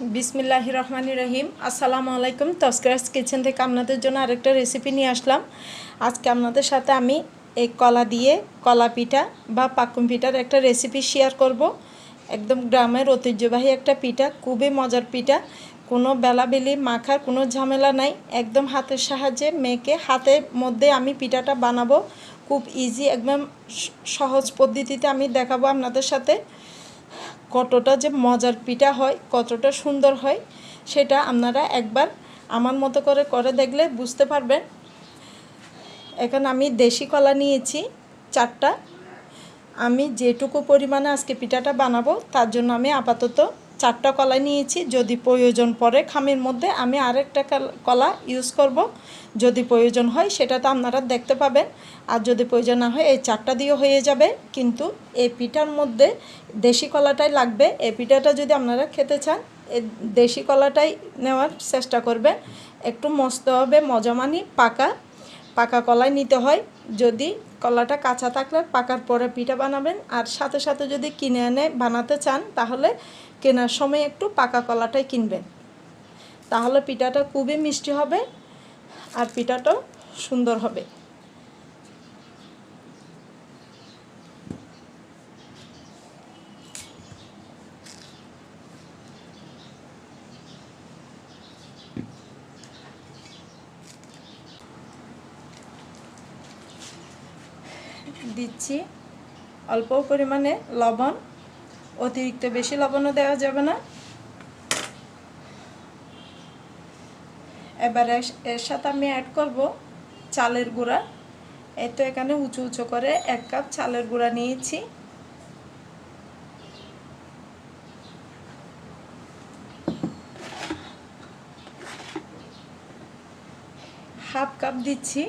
বিসমিল্লাহ রহমান রহিম। আসসালামু আলাইকুম। তস্করাস কিচেন থেকে আপনাদের জন্য আরেকটা রেসিপি নিয়ে আসলাম। আজকে আপনাদের সাথে আমি এই কলা দিয়ে কলা পিঠা বা পাকুম পিঠার একটা রেসিপি শেয়ার করব। একদম গ্রামের ঐতিহ্যবাহী একটা পিঠা, খুবই মজার পিঠা। কোনো বেলাবেলি, মাখার কোনো ঝামেলা নাই। একদম হাতের সাহায্যে মেখে হাতের মধ্যে আমি পিঠাটা বানাবো। খুব ইজি একদম সহজ পদ্ধতিতে আমি দেখাবো আপনাদের সাথে। কতটা যে মজার পিঠা হয়, কতটা সুন্দর হয়, সেটা আপনারা একবার আমার মতো করে করে দেখলে বুঝতে পারবেন। এখন আমি দেশি কলা নিয়েছি চারটা। আমি যেটুকু পরিমাণে আজকে পিঠাটা বানাবো, তার জন্য আমি আপাতত চারটা কলা নিয়েছি, যদি প্রয়োজন পড়ে খামির মধ্যে আমি আরেকটা কাল- ইউজ করব। যদি প্রয়োজন হয় সেটা তো আপনারা দেখতে পাবেন। আর যদি প্রয়োজন না হয় এই চারটা দিয়েও হয়ে যাবে। কিন্তু এই পিঠার মধ্যে দেশি কলাটাই লাগবে। এই পিঠাটা যদি আপনারা খেতে চান দেশি কলাটাই নেওয়ার চেষ্টা করবেন। একটু মস্ত হবে মজামানি পাকা। পাকা কলাই নিতে হয়। যদি কলাটা কাঁচা থাকলে পাকার পরে পিঠা বানাবেন। আর সাথে সাথে যদি কিনে এনে বানাতে চান, তাহলে কেনার সময় একটু পাকা কলাটাই কিনবেন। তাহলে পিঠাটা খুবই মিষ্টি হবে আর পিঠাটাও সুন্দর হবে। দিচ্ছি অল্প পরিমাণে লবণ। অতিরিক্ত বেশি লবণও দেওয়া যাবে না। এবার এর সাথে আমি অ্যাড করব চালের গুঁড়া। এই তো এখানে উঁচু উঁচু করে এক কাপ চালের গুঁড়া নিয়েছি। হাফ কাপ দিচ্ছি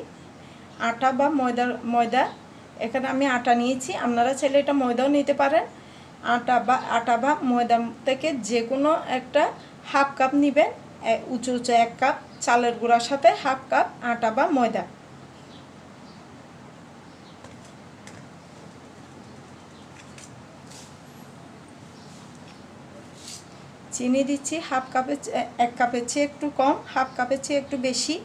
আটা বা ময়দা ময়দা। এখানে আমি আটা নিয়েছি। আপনারা চাইলে এটা ময়দাও নিতে পারেন। আটা বা আটা বা ময়দা থেকে যে কোনো একটা হাফ কাপ নেবেন উঁচু উঁচু এক কাপ, চালের গুঁড়ার সাথে হাফ কাপ আটা বা ময়দা। চিনি দিচ্ছি হাফ কাপের এক কাপের চেয়ে একটু কম, হাফ কাপের চেয়ে একটু বেশি।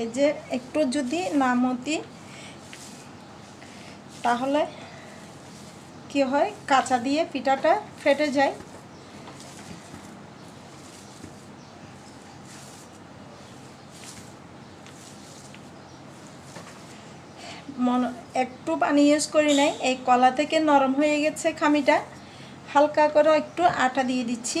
এই যে একটু যদি নামতি, তাহলে কি হয়? কাঁচা দিয়ে পিঠাটা ফেটে যায়। মন একটু পানি ইউজ করি নাই। এই কলা থেকে নরম হয়ে গেছে খামিটা। হালকা করে একটু আটা দিয়ে দিচ্ছি।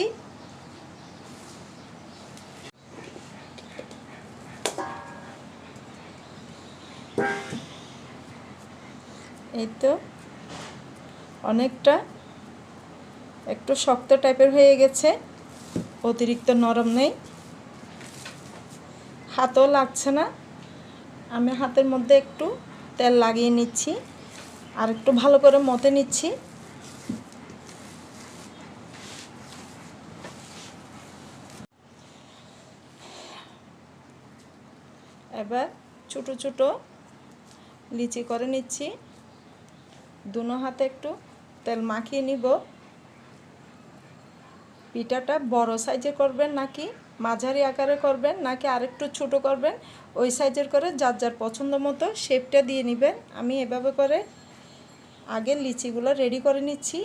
তো অনেকটা একটু শক্ত টাইপের হয়ে গেছে। অতিরিক্ত নরম নেই। হাতও লাগছে না। আমি হাতের মধ্যে একটু তেল লাগিয়ে নিচ্ছি। আর একটু ভালো করে মতে নিচ্ছি। এবার ছোটো ছোটো লিচি করে নিচ্ছি। দুনো হাতে একটু তেল মাখিয়ে নিব। পিঠাটা বড় সাইজে করবেন নাকি মাঝারি আকারে করবেন নাকি আরেকটু ছোট করবেন, ওই সাইজের করে যার যার পছন্দ মতো শেপটা দিয়ে নেবেন। আমি এভাবে করে আগে লিচিগুলো রেডি করে নিচ্ছি।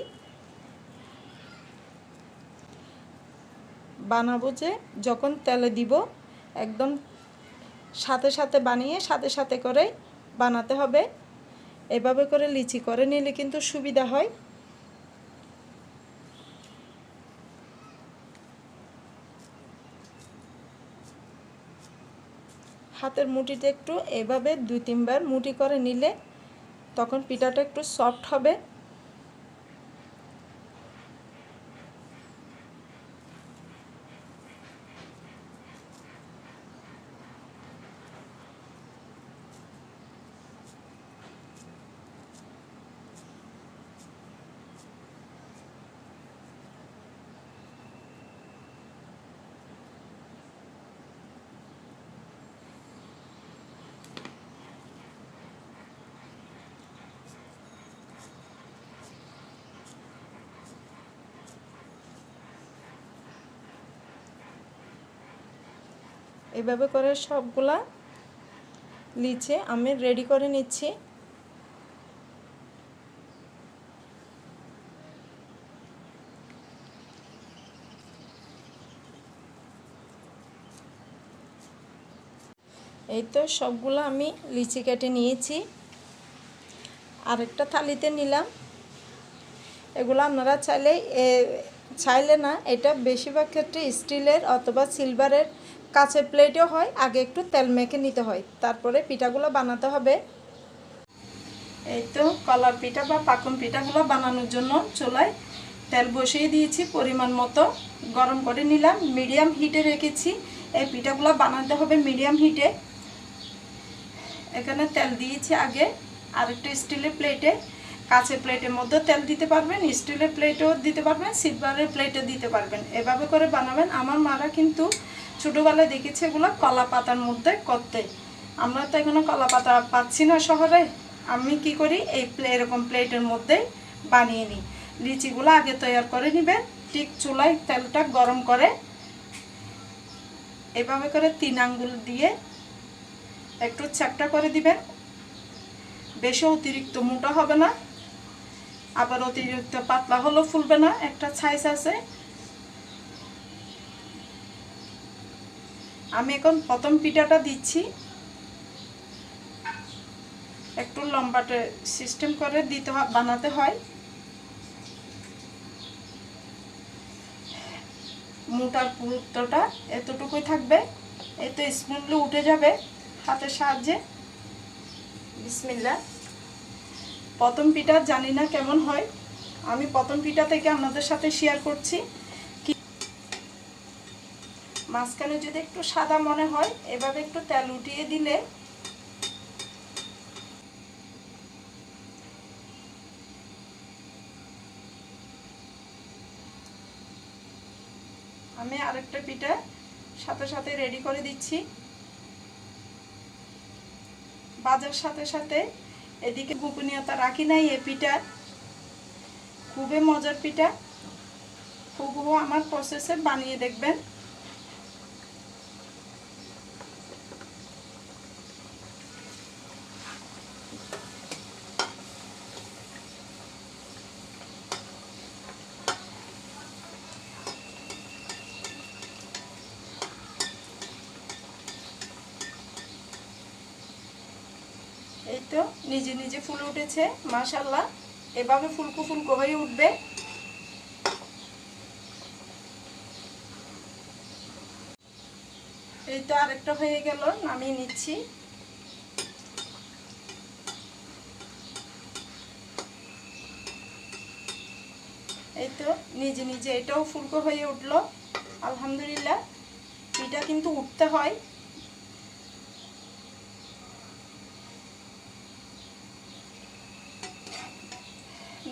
বানাবো যে যখন তেলে দিব, একদম সাথে সাথে বানিয়ে সাথে সাথে করে বানাতে হবে। এভাবে করে লিচি করে নিলে কিন্তু সুবিধা হয়। হাতের মুটিটা একটু এভাবে দুই তিনবার মুটি করে নিলে তখন পিঠাটা একটু সফট হবে। এভাবে করে সবগুলা লিচে আমি রেডি করে নিচ্ছি। এই তো সবগুলো আমি লিচি কেটে নিয়েছি। আরেকটা থালিতে নিলাম। এগুলো আপনারা চাইলে চাইলে না, এটা বেশিরভাগ ক্ষেত্রে স্টিলের অথবা সিলভারের কাঁচের প্লেটেও হয়, আগে একটু তেল মেখে নিতে হয়, তারপরে পিঠাগুলো বানাতে হবে। এই তো কলার পিঠা বা পাকন পিঠাগুলো বানানোর জন্য চুলায় তেল বসিয়ে দিয়েছি পরিমাণ মতো। গরম করে নিলাম মিডিয়াম হিটে রেখেছি। এই পিঠাগুলো বানাতে হবে মিডিয়াম হিটে এখানে তেল দিয়েছি আগে আর একটু স্টিলের প্লেটে কাঁচের প্লেটের মধ্যে তেল দিতে পারবেন, স্টিলের প্লেটেও দিতে পারবেন, সিলভারের প্লেটে দিতে পারবেন। এভাবে করে বানাবেন। আমার মারা কিন্তু ছোটোবেলায় দেখেছে এগুলো কলা পাতার মধ্যে করতে। আমরা তো এখানে কলা পাতা পাচ্ছি না শহরে। আমি কি করি? এই প্লে এরকম প্লেটের মধ্যে বানিয়ে নিই। লিচিগুলো আগে তৈরি করে নেবেন। ঠিক চুলায় তেলটা গরম করে এভাবে করে তিন আঙ্গুল দিয়ে একটু চ্যাপটা করে দিবেন। বেশি অতিরিক্ত মোটা হবে না। আবার অতিরিক্ত পাতলা হলেও ফুলবে না, একটা সাইজ আছে। আমি এখন প্রথম পিঠাটা দিচ্ছি। একটু লম্বাটে সিস্টেম করে দিতে বানাতে হয়। মোটার পুরুত্বটা এতটুকুই থাকবে, এই তো স্মুথলি উঠে যাবে হাতের সাহায্যে। বিসমিল্লা প্রথম পিঠা জানি না কেমন হয়। আমি প্রথম পিঠা থেকে আপনাদের সাথে শেয়ার করছি। মাঝখানে যদি একটু সাদা মনে হয়, এভাবে একটু তেল উঠিয়ে দিলে আমি আরেকটা পিঠা সাথে সাথে রেডি করে দিচ্ছি। বাজার সাথে সাথে এদিকে গোপনীয়তা রাখি নাই এ পিঠা। খুবই মজার পিঠা। হুবহু আমার প্রসেসে বানিয়ে দেখবেন। তো নিজে নিজে ফুল উঠেছে মাশাল্লাহ এভাবে ফুলকো ফুলকো হয়ে উঠবে। এই তো আরেকটা হয়ে গেল, নামিয়ে নিচ্ছি। এই তো নিজে নিজে এটাও ফুলকো হয়ে উঠল। আলহামদুলিল্লাহ পিঠা কিন্তু উঠতে হয়।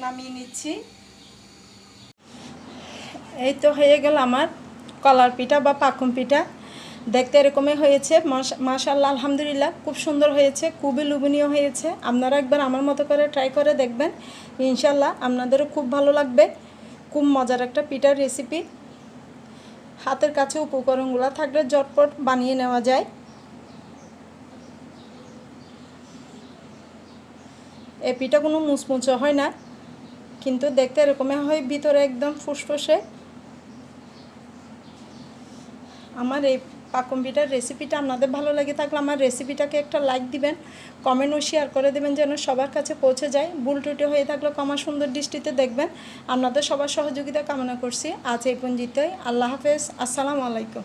নামিয়ে নিচ্ছি। এই তো হয়ে গেল আমার কলার পিঠা বা পাকুম পিঠা। দেখতে এরকমই হয়েছে মাশাল্লাহ আলহামদুলিল্লাহ, খুব সুন্দর হয়েছে, খুবই লুবনীয় হয়েছে। আপনারা একবার আমার মতো করে ট্রাই করে দেখবেন। ইনশাল্লাহ আপনাদেরও খুব ভালো লাগবে। খুব মজার একটা পিঠার রেসিপি হাতের কাছে উপকরণগুলো থাকলে জটপট বানিয়ে নেওয়া যায়। এ পিঠা কোনো মুচমুচো হয় না। কিন্তু দেখতে এরকমই হয়, ভিতরে একদম ফুসফুসে। আমার এই পাকম পিঠার রেসিপিটা আপনাদের ভালো লাগে থাকলে আমার রেসিপিটাকে একটা লাইক দিবেন কমেন্ট ও শেয়ার করে দেবেন যেন সবার কাছে পৌঁছে যায়। ভুল টুটি হয়ে থাকলে কমা সুন্দর দৃষ্টিতে দেখবেন। আপনাদের সবার সহযোগিতা কামনা করছি। আজ এই পঞ্জিতই আল্লাহ হাফেজ। আসসালামু আলাইকুম।